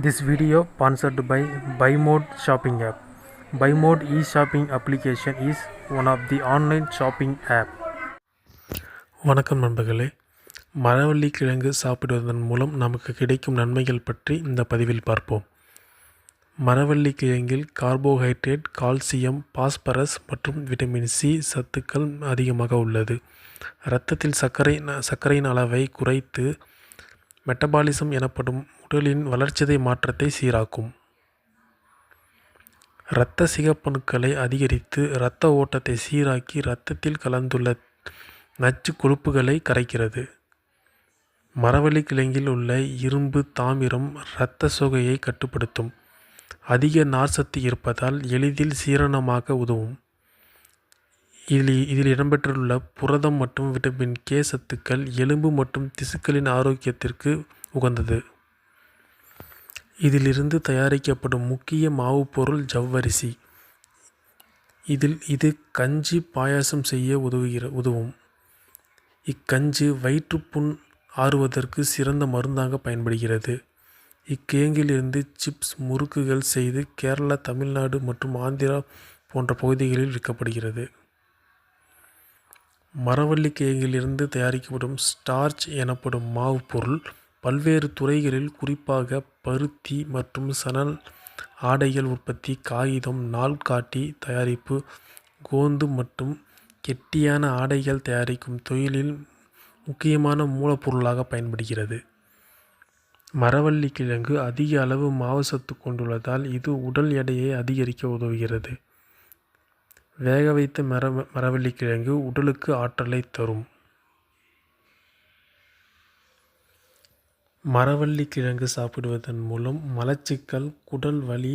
This video sponsored by BuyMode shopping app. BuyMode e-shopping application is one of the online shopping app. வணக்கம் நண்பர்களே மரவள்ளி கிழங்கு சாப்பிடுவதன் மூலம் நமக்கு கிடைக்கும் நன்மைகள் பற்றி இந்த பதிவில் பார்ப்போம் மரவள்ளி கிழங்கில் கார்போஹைட்ரேட் கால்சியம் பாஸ்பரஸ் மற்றும் விட்டமின் சி சத்துக்கள் அதிகமாக உள்ளது இரத்தத்தில் சர்க்கரை சர்க்கரையின் அளவை குறைத்து மெட்டபாலிசம் எனப்படும் உடலின் வளர்ச்சிதை மாற்றத்தை சீராக்கும். இரத்த சிகப்பணுக்களை அதிகரித்து இரத்த ஓட்டத்தை சீராக்கி இரத்தத்தில் கலந்துள்ள நச்சு கொழுப்புகளை கரைக்கிறது. மரவள்ளி கிழங்கில் உள்ள இரும்பு தாமிரம் இரத்த சோகையை கட்டுப்படுத்தும். அதிக நார்சத்து இருப்பதால் எளிதில் சீரணமாக உதவும். இதில் இதில் இடம்பெற்றுள்ள புரதம் மற்றும் விட்டமின் கே சத்துக்கள் எலும்பு மற்றும் திசுக்களின் ஆரோக்கியத்திற்கு உகந்தது. இதிலிருந்து தயாரிக்கப்படும் முக்கிய மாவுப்பொருள் ஜவ்வரிசி. இதில் இது கஞ்சி பாயாசம் செய்ய உதவுகிற உதவும். இக்கஞ்சி வயிற்றுப்புண் ஆறுவதற்கு சிறந்த மருந்தாக பயன்படுகிறது. இக்கிழங்கிலிருந்து சிப்ஸ் முறுக்குகள் செய்து கேரளா தமிழ்நாடு மற்றும் ஆந்திரா போன்ற பகுதிகளில் விற்கப்படுகிறது. மரவள்ளி கிழங்கிலிருந்து தயாரிக்கப்படும் ஸ்டார்ச் எனப்படும் மாவு பொருள் பல்வேறு துறைகளில் குறிப்பாக பருத்தி மற்றும் சணல் ஆடைகள் உற்பத்தி காகிதம் நாள்காட்டி தயாரிப்பு கோந்து மற்றும் கெட்டியான ஆடைகள் தயாரிக்கும் தொழிலில் முக்கியமான மூலப்பொருளாக பயன்படுகிறது. மரவள்ளி கிழங்கு அதிக அளவு மாவுசத்து கொண்டுள்ளதால் இது உடல் எடையை அதிகரிக்க உதவுகிறது. வேக வைத்த மர மரவள்ளி கிழங்கு உடலுக்கு ஆற்றலை தரும். மரவள்ளி கிழங்கு சாப்பிடுவதன் மூலம் மலச்சிக்கல் குடல் வலி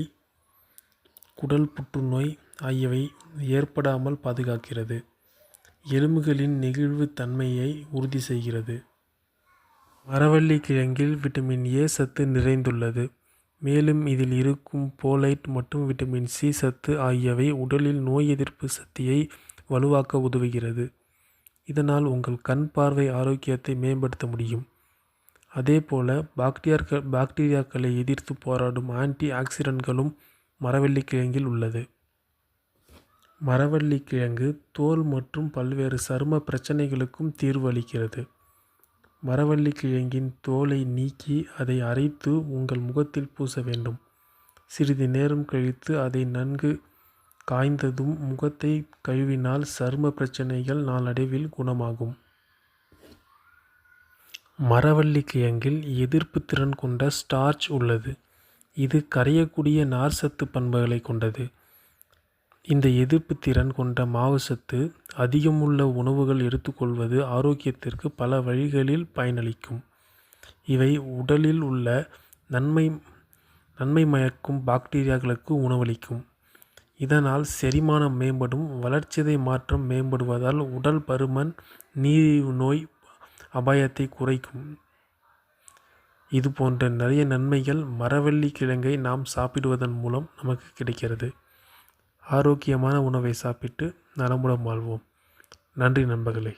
குடல் புற்றுநோய் ஆகியவை ஏற்படாமல் பாதுகாக்கிறது. எலும்புகளின் நெகிழ்வு தன்மையை உறுதி செய்கிறது. மரவள்ளி கிழங்கில் விட்டமின் ஏ சத்து நிறைந்துள்ளது. மேலும் இதில் இருக்கும் போலைட் மற்றும் விட்டமின் சி சத்து ஆகியவை உடலில் நோய் எதிர்ப்பு சக்தியை வலுவாக்க உதவுகிறது. இதனால் உங்கள் கண் பார்வை ஆரோக்கியத்தை மேம்படுத்த முடியும். அதே போல் பாக்டீரியாக்கள் பாக்டீரியாக்களை எதிர்த்து போராடும் ஆன்டி ஆக்சிடென்ட்களும் மரவள்ளி கிழங்கில் உள்ளது. மரவள்ளி கிழங்கு தோல் மற்றும் பல்வேறு சரும பிரச்சனைகளுக்கும் தீர்வு அளிக்கிறது. மரவள்ளி கிழங்கின் தோலை நீக்கி அதை அரைத்து உங்கள் முகத்தில் பூச வேண்டும். சிறிது நேரம் கழித்து அதை நன்கு காய்ந்ததும் முகத்தை கழுவினால் சரும பிரச்சனைகள் நாளடைவில் குணமாகும். மரவள்ளி கிழங்கில் எதிர்ப்பு திறன் கொண்ட ஸ்டார்ச் உள்ளது. இது கரையக்கூடிய நார்சத்து பண்புகளை கொண்டது. இந்த எதிர்ப்பு திறன் கொண்ட மாவுசத்து அதிகமுள்ள உணவுகள் எடுத்துக்கொள்வது ஆரோக்கியத்திற்கு பல வழிகளில் பயனளிக்கும். இவை உடலில் உள்ள நன்மை நன்மை மயக்கும் பாக்டீரியாக்களுக்கு உணவளிக்கும். இதனால் செரிமானம் மேம்படும் வளர்ச்சிதை மாற்றம் மேம்படுவதால் உடல் பருமன் நீரிழிவு நோய் அபாயத்தை குறைக்கும். இது போன்ற நிறைய நன்மைகள் மரவள்ளி கிழங்கை நாம் சாப்பிடுவதன் மூலம் நமக்கு கிடைக்கிறது. ஆரோக்கியமான உணவை சாப்பிட்டு நலமுடன் வாழ்வோம். நன்றி நண்பர்களே.